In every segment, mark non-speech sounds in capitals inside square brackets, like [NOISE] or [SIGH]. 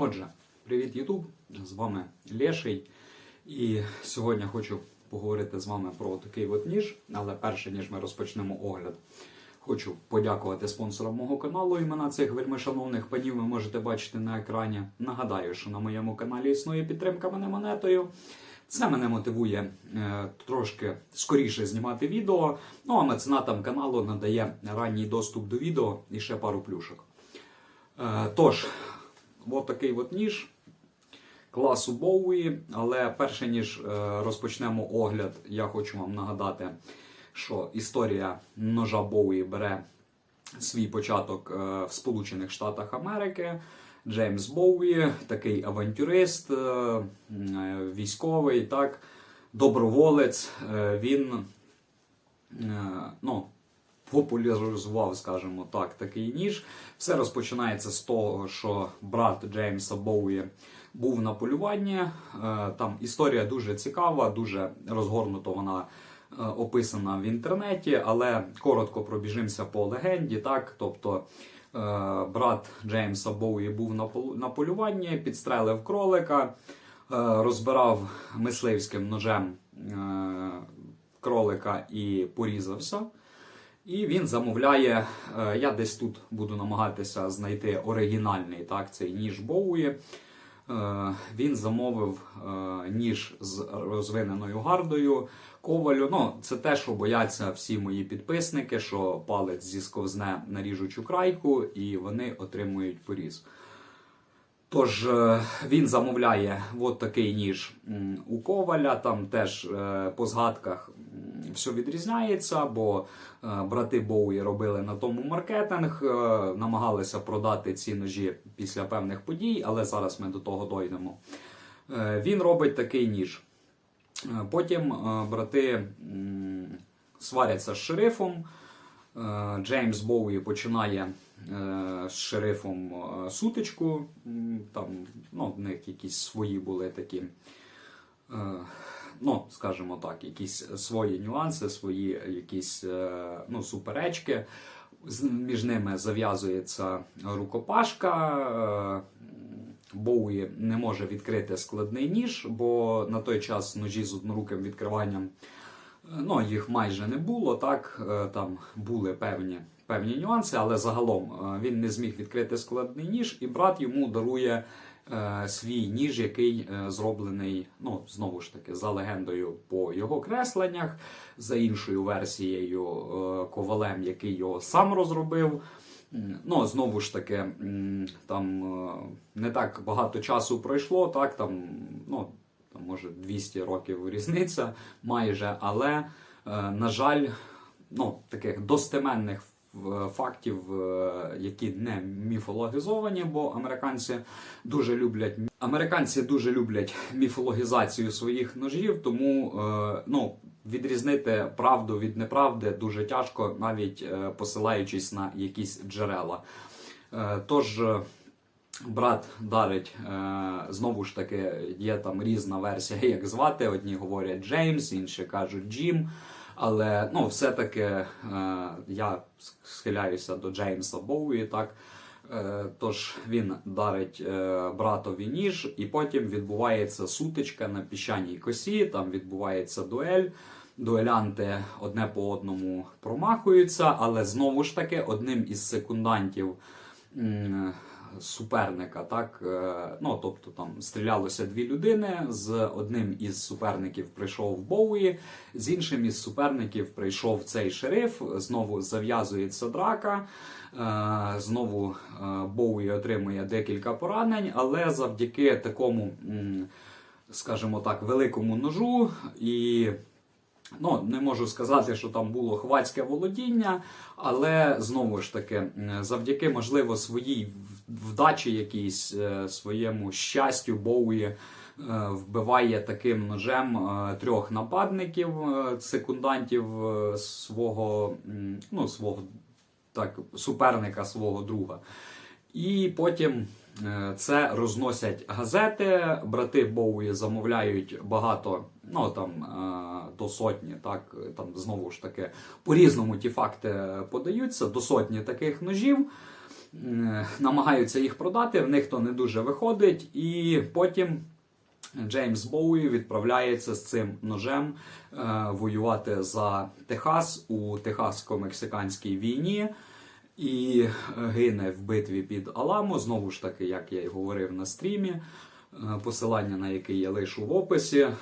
Отже, привіт, Ютуб! З вами Леший. І сьогодні хочу поговорити з вами про такий от ніж. Але перше ніж ми розпочнемо огляд, хочу подякувати спонсорам мого каналу. Імена цих вельмишановних панів ви можете бачити на екрані. Нагадаю, що на моєму каналі існує підтримка мене монетою. Це мене мотивує е, трошки скоріше знімати відео. Ну а меценатам каналу надає ранній доступ до відео і ще пару плюшок. Е, Тож, от такий от ніж класу Боуї. Але перше ніж е, розпочнемо огляд, я хочу вам нагадати, що історія ножа Боуї бере свій початок е, в Сполучених Штатах Америки. Джеймс Боуї, такий авантюрист, е, військовий, так, доброволець. Він ну, популяризував, скажімо так, такий ніж. Все розпочинається з того, що брат Джеймса Боуї був на полюванні. Е, Там історія дуже цікава, дуже розгорнуто вона е, описана в інтернеті, але коротко пробіжимося по легенді. Так, тобто е, брат Джеймса Боуї був на пол- на полюванні, підстрелив кролика, розбирав мисливським ножем кролика і порізався. І він замовляє. е, Я десь тут буду намагатися знайти оригінальний так, цей ніж Боуї. Е, Він замовив е, ніж з розвиненою гардою ковалю. Ну, це те, що бояться всі мої підписники, що палець зісковзне на ріжучу крайку, і вони отримують поріз. Тож е, він замовляє от такий ніж у коваля. Там теж е, по згадках все відрізняється, бо е, брати Боуї робили на тому маркетинг, намагалися продати ці ножі після певних подій, але зараз ми до того дойдемо. Він робить такий ніж. Потім брати сваряться з шерифом. Джеймс Боуї починає з шерифом е, сутичку. Там ну, в них якісь свої були такі, е, ну, скажімо так, якісь свої нюанси, свої якісь е, ну, суперечки. Між ними зав'язується рукопашка. е, Боуї не може відкрити складний ніж, бо на той час ножі з одноруким відкриванням е, ну, їх майже не було. Так Е, там були певні, певні нюанси, але загалом е, він не зміг відкрити складний ніж, і брат йому дарує е, свій ніж, який е, зроблений, ну знову ж таки, за легендою по його кресленнях, за іншою версією е, ковалем, який його сам розробив. Ну, знову ж таки, там е, не так багато часу пройшло, так, там, ну, там, може, 200 років різниця майже, але, на жаль, ну, таких достеменних фактів, е, які не міфологізовані, бо американці дуже люблять американці дуже люблять міфологізацію своїх ножів, тому е, ну, відрізнити правду від неправди дуже тяжко, навіть е, посилаючись на якісь джерела. Тож брат дарить знову ж таки, є там різна версія, як звати. Одні говорять Джеймс, інші кажуть Джим. Але ну, все-таки е, я схиляюся до Джеймса Боуї, так. Е, Тож він дарить е, братові ніж, і потім відбувається сутичка на піщаній косі, там відбувається дуель. Дуелянти одне по одному промахуються, але знову ж таки одним із секундантів суперника, так, е, ну тобто там стрілялося дві людини. З одним із суперників прийшов Боуї, з іншим із суперників прийшов цей шериф. Знову зав'язується драка. Е, Знову е, Боуї отримує декілька поранень, але завдяки такому, скажімо так, великому ножу і. Ну, не можу сказати, що там було хвацьке володіння, але знову ж таки, завдяки, можливо, своїй вдачі, якійсь е, своєму щастю, Боуї е, вбиває таким ножем е, трьох нападників, секундантів свого, ну, свого так, суперника, свого друга. І потім це розносять газети. Брати Боуї замовляють багато, ну там е, до сотні, так там знову ж таки по-різному ті факти подаються, до сотні таких ножів. намагаються їх продати, в них то не дуже виходить, і потім. Джеймс Боуї відправляється з цим ножем е, воювати за Техас у техасько-мексиканській війні і гине в битві під Аламо. Знову ж таки, як я й говорив на стрімі, посилання на який я лишу в описі. Е,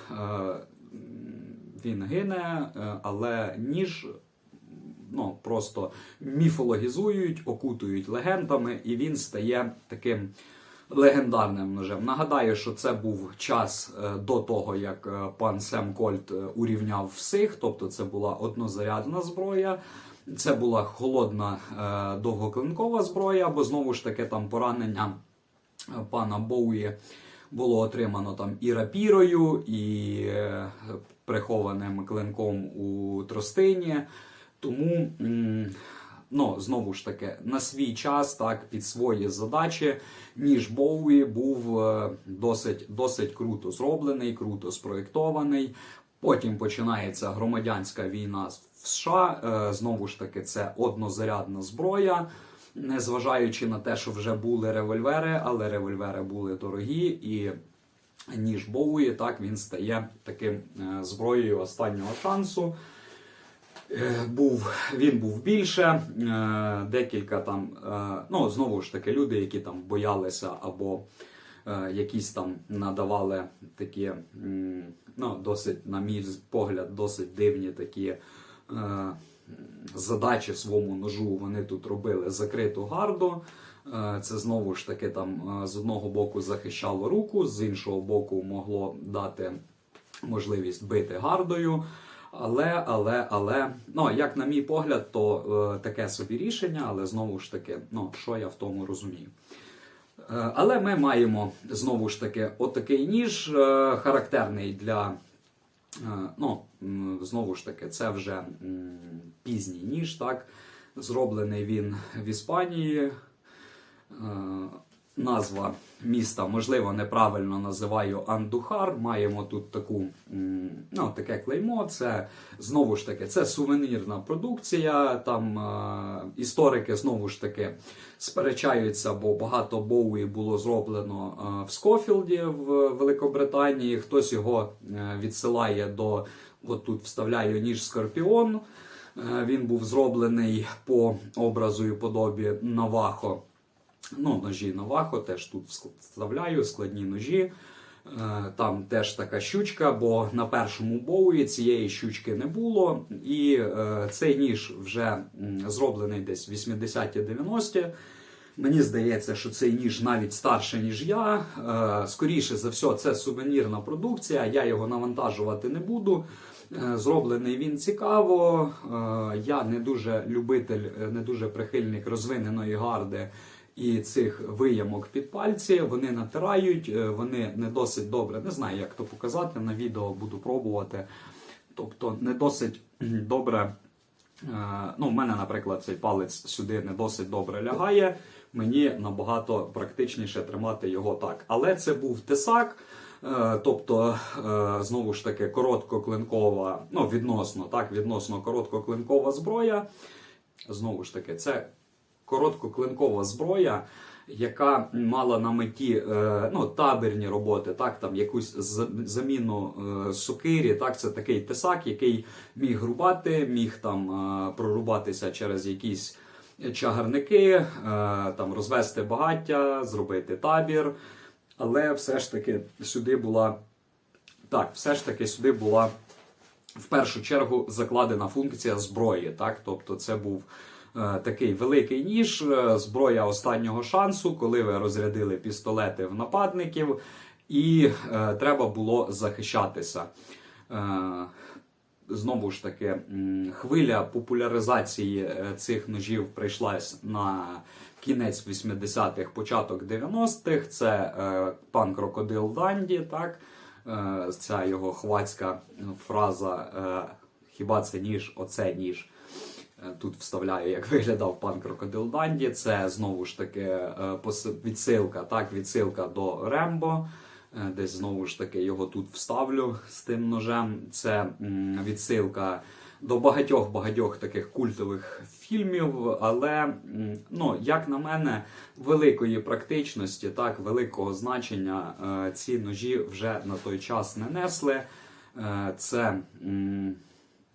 він гине, е, але ніж ну, просто міфологізують, окутують легендами, і він стає таким легендарним ножем. Нагадаю, що це був час е, до того, як е, пан Сем Кольт е, урівняв всіх, тобто це була однозарядна зброя. Це була холодна е, довгоклинкова зброя, бо знову ж таки там поранення е, пана Боуї було отримано там і рапірою, і е, прихованим клинком у тростині. Тому, ну, знову ж таки, на свій час, так, під свої задачі, ніж Боуї був е, досить, досить круто зроблений, круто спроєктований. Потім починається громадянська війна в США. Е, Знову ж таки, це однозарядна зброя. Незважаючи на те, що вже були револьвери, але револьвери були дорогі, і ніж Боуї, так він стає таким е, зброєю останнього шансу. Е, Був, він був більше, е, декілька там, ну знову ж таки, люди, які там боялися або якісь там надавали такі, ну, досить, на мій погляд, досить дивні такі задачі своєму ножу. Вони тут робили закриту гарду. Е, Це знову ж таки там е, з одного боку захищало руку, з іншого боку могло дати можливість бити гардою. Але, але, але, ну, як на мій погляд, то е, таке собі рішення, але знову ж таки, ну, що я в тому розумію. Е, але ми маємо знову ж таки отакий ніж, е, характерний для. Е, Ну, знову ж таки, це вже пізній ніж, так? Зроблений він в Іспанії. Назва міста, можливо, неправильно називаю Андухар. Маємо тут таку, ну, таке клеймо. Це знову ж таки це сувенірна продукція. Там е, історики знову ж таки сперечаються, бо багато Боуї було зроблено е, в Скофілді в Великобританії. Хтось його е, відсилає до от тут вставляю ніж Скорпіон. Е, Він був зроблений по образу і подобі Навахо. Ну, ножі Навахо теж тут вставляю, складні ножі. Е, Там теж така щучка, бо на першому боуї цієї щучки не було. І е, цей ніж вже зроблений десь в 80-ті-90-ті. Мені здається, що цей ніж навіть старше, ніж я. Е, Скоріше за все, це сувенірна продукція. Я його навантажувати не буду. Зроблений він цікаво. Я не дуже любитель, не дуже прихильник розвиненої гарди і цих виямок під пальці. Вони натирають, е, вони не досить добре. Не знаю, як то показати. На відео буду пробувати. Тобто, не досить [CLEARS THROAT] добре. Е, Ну, в мене, наприклад, цей палець сюди не досить добре лягає. Мені набагато практичніше тримати його так. Але це був тесак. Е, Тобто, знову ж таки, короткоклинкова, ну, відносно, так, відносно короткоклинкова зброя. Знову ж таки, це короткоклинкова зброя, яка мала на меті е, ну, табірні роботи, так, там, якусь заміну е, сокирі. Так, це такий тесак, який міг рубати, міг там е, прорубатися через якісь чагарники, там, розвести багаття, зробити табір. Але все ж таки сюди була так, все ж таки сюди була в першу чергу закладена функція зброї. Так? Тобто це був такий великий ніж, е, зброя останнього шансу, коли ви розрядили пістолети в нападників, і е, треба було захищатися. Е, Знову ж таки, хвиля популяризації е, цих ножів прийшлась на кінець 80-х, початок 90-х. Це е, пан Крокодил Данді, так? Е, ця його хвацька фраза е, Хіба це ніж, оце ніж. Е, Тут вставляю, як [LAUGHS] виглядав пан Крокодил Данді. Це знову ж таки е, відсилка, так, відсилка до Рембо. Е, Десь знову ж таки його тут вставлю з тим ножем. Це відсилка до багатьох-багатьох таких культових фільмів, але, ну, як на мене, великої практичності, так, великого значення ці ножі вже на той час не несли. Це.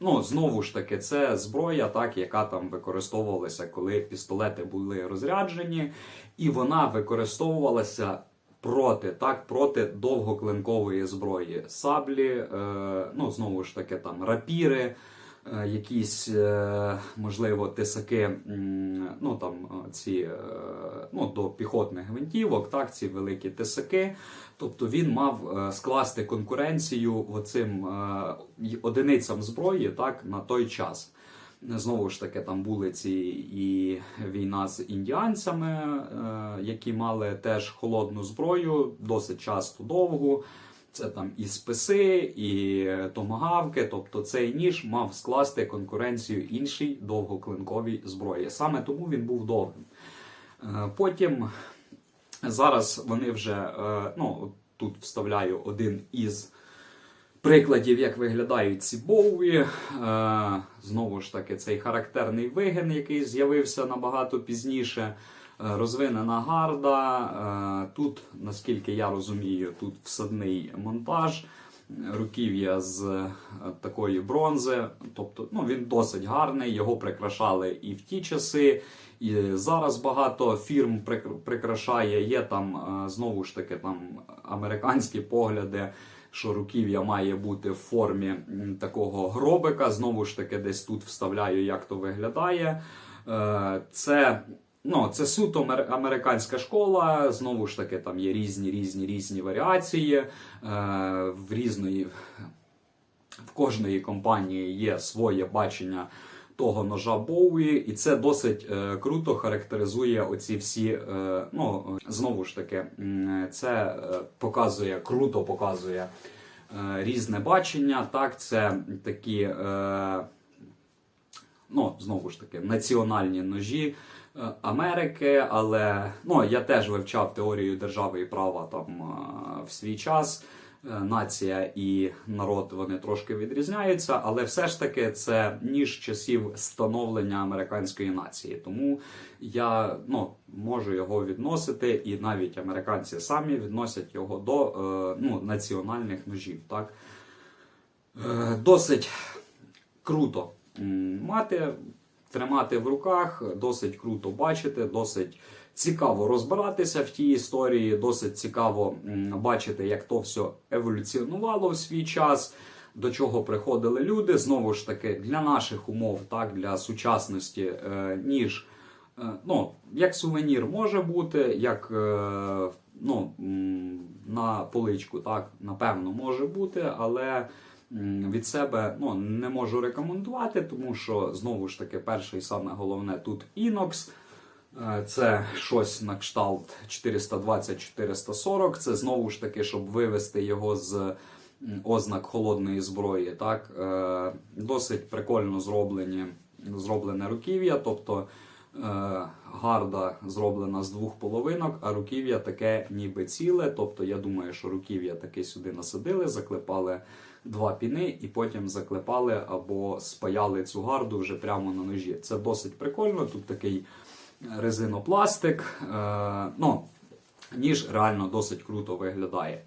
Ну, знову ж таки, це зброя, так, яка там використовувалася, коли пістолети були розряджені, і вона використовувалася проти, так, проти довгоклинкової зброї. Саблі, е, ну, знову ж таки, там рапіри, якісь, е, можливо, тисаки, ну там е, ці е, ну, до піхотних гвинтівок, так, ці великі тисаки. Тобто він мав е, скласти конкуренцію оцим е, одиницям зброї так, на той час. Знову ж таки, там були ці і війна з індіанцями, е, які мали теж холодну зброю, досить часто довгу. Це там і списи, і томагавки. Тобто цей ніж мав скласти конкуренцію іншій довгоклинковій зброї. Саме тому він був довгим. Е, Потім зараз вони вже е, ну, тут вставляю один із прикладів, як виглядають ці боуї. Е, Знову ж таки, цей характерний вигин, який з'явився набагато пізніше. Е, Розвинена гарда. Е, Тут, наскільки я розумію, тут всадний монтаж, руків'я з е, такої бронзи. Тобто, ну, він досить гарний, його прикрашали і в ті часи. І зараз багато фірм прикрашає. Є там знову ж таки там американські погляди, що руків'я має бути в формі такого гробика. Знову ж таки, десь тут вставляю, як то виглядає. Це, ну, це суто американська школа. Знову ж таки, там є різні різні різні варіації. Е, В різної в кожної компанії є своє бачення того ножа Боуї, і це досить е, круто характеризує оці всі. Е, ну знову ж таки, це е, показує круто показує е, різне бачення. Так, це такі. Е, ну, знову ж таки, національні ножі Америки, але ну, я теж вивчав теорію держави і права там е, в свій час. Е, Нація і народ вони трошки відрізняються, але все ж таки це ніж часів становлення американської нації. Тому я ну, можу його відносити, і навіть американці самі відносять його до е, ну, національних ножів. Так? Е, Досить круто мати, тримати в руках, досить круто бачити, досить цікаво розбиратися в тій історії, досить цікаво бачити, як то все еволюціонувало в свій час. До чого приходили люди, знову ж таки, для наших умов, так, для сучасності, е, ніж е, ну, як сувенір може бути, як е, ну, на поличку, так, напевно, може бути, але від себе ну, не можу рекомендувати, тому що знову ж таки, перше і саме головне тут Inox. Е, Це щось на кшталт 420-440. Це знову ж таки, щоб вивести його з ознак холодної зброї. Так? Е, Досить прикольно зроблені, зроблене руків'я. Тобто гарда зроблена з двох половинок, а руків'я таке ніби ціле. Тобто, я думаю, що руків'я таки сюди насадили, заклепали два піни і потім заклепали або спаяли цю гарду вже прямо на ножі. Це досить прикольно. Тут такий резинопластик. Е, ну, ніж реально досить круто виглядає.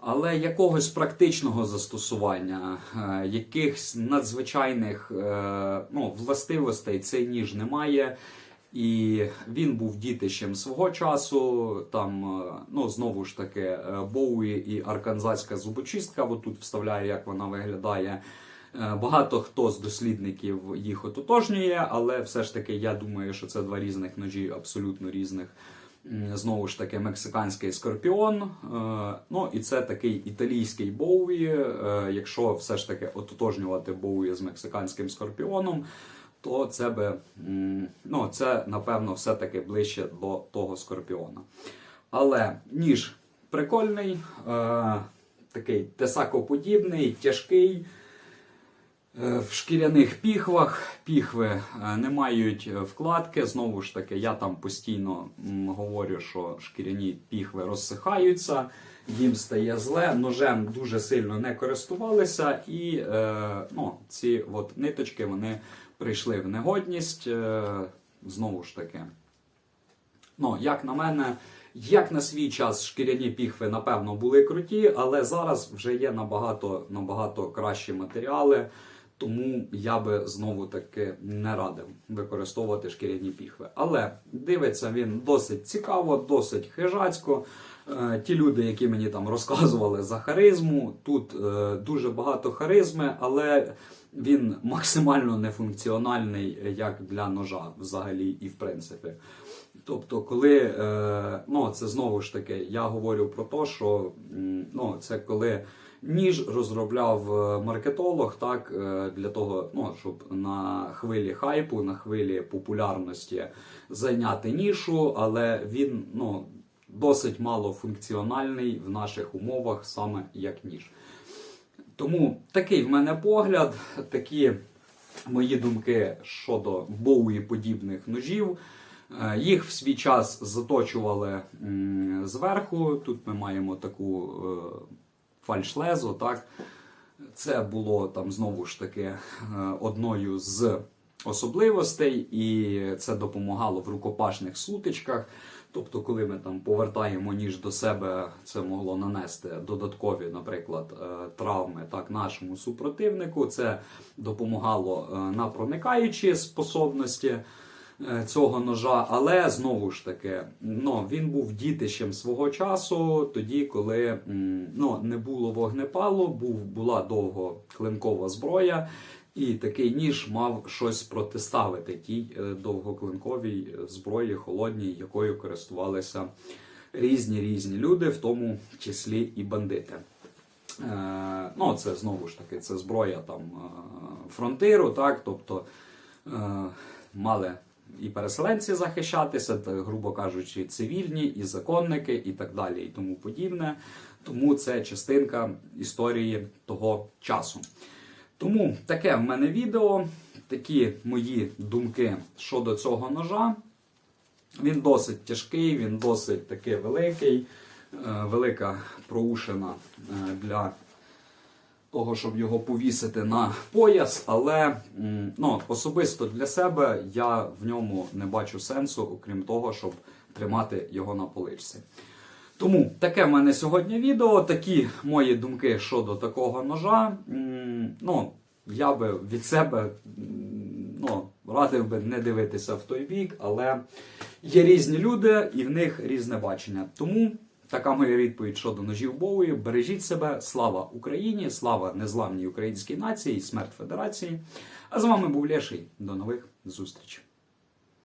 Але якогось практичного застосування, е, якихось надзвичайних е, ну, властивостей цей ніж не має. І він був дітищем свого часу. Там, е, ну, знову ж таки, Боуї і арканзацька зубочистка, от тут вставляю, як вона виглядає. Багато хто з дослідників їх ототожнює, але все ж таки я думаю, що це два різних ножі, абсолютно різних. Знову ж таки, мексиканський скорпіон. е, Ну і це такий італійський Боуї. Е, Якщо все ж таки ототожнювати Боуї з мексиканським скорпіоном, то це би ну, це напевно все-таки ближче до того скорпіона. Але ніж прикольний, е, такий тесакоподібний, тяжкий. Е, В шкіряних піхвах піхви е, не мають е, вкладки. Знову ж таки, я там постійно говорю, що шкіряні піхви розсихаються, їм стає зле. Ножем дуже сильно не користувалися, і ну, ці от ниточки вони прийшли в негодність. Знову ж таки, Ну, як на мене, як на свій час шкіряні піхви, напевно, були круті, але зараз вже є набагато, набагато кращі матеріали. Тому я би знову таки не радив використовувати шкіряні піхви. Але дивиться він досить цікаво, досить хижацько. Е, Ті люди, які мені там розказували за харизму, тут е, дуже багато харизми, але він максимально нефункціональний як для ножа взагалі і в принципі. Тобто, коли е, ну це знову ж таки, я говорю про те, що ну, це коли ніж розробляв е, маркетолог, так е, для того, ну щоб на хвилі хайпу, на хвилі популярності зайняти нішу, але він ну досить мало функціональний в наших умовах, саме як ніж. Тому такий в мене погляд, такі мої думки щодо боуї подібних ножів. Е, Їх в свій час заточували зверху. Тут ми маємо таку фальшлезу. Так? Це було там знову ж таки е, одною з особливостей, і це допомагало в рукопашних сутичках. Тобто, коли ми там повертаємо ніж до себе, це могло нанести додаткові, наприклад, е, травми так нашому супротивнику. Це допомагало е, на проникаючі способності цього ножа, але знову ж таки, ну, він був дітищем свого часу, тоді, коли ну, не було вогнепалу, був, була довгоклинкова зброя, і такий ніж мав щось протиставити тій е, довгоклинковій зброї холодній, якою користувалися різні різні люди, в тому числі і бандити. Е, ну, це знову ж таки, це зброя там е, фронтиру, так, тобто е, мали і переселенці захищатися, та, грубо кажучи, цивільні, і законники, і так далі, і тому подібне. Тому це частинка історії того часу. Тому таке в мене відео, такі мої думки щодо цього ножа. Він досить тяжкий, він досить таки великий, е, велика проушина е, для того, щоб його повісити на пояс, але ну, особисто для себе я в ньому не бачу сенсу, окрім того, щоб тримати його на поличці. Тому таке в мене сьогодні відео, такі мої думки щодо такого ножа. Ну, я би від себе ну, радив би не дивитися в той бік, але є різні люди і в них різне бачення. Тому така моя відповідь щодо ножів Боуї. Бережіть себе, слава Україні, слава незламній українській нації, смерть Федерації. А з вами був Леший. До нових зустрічей.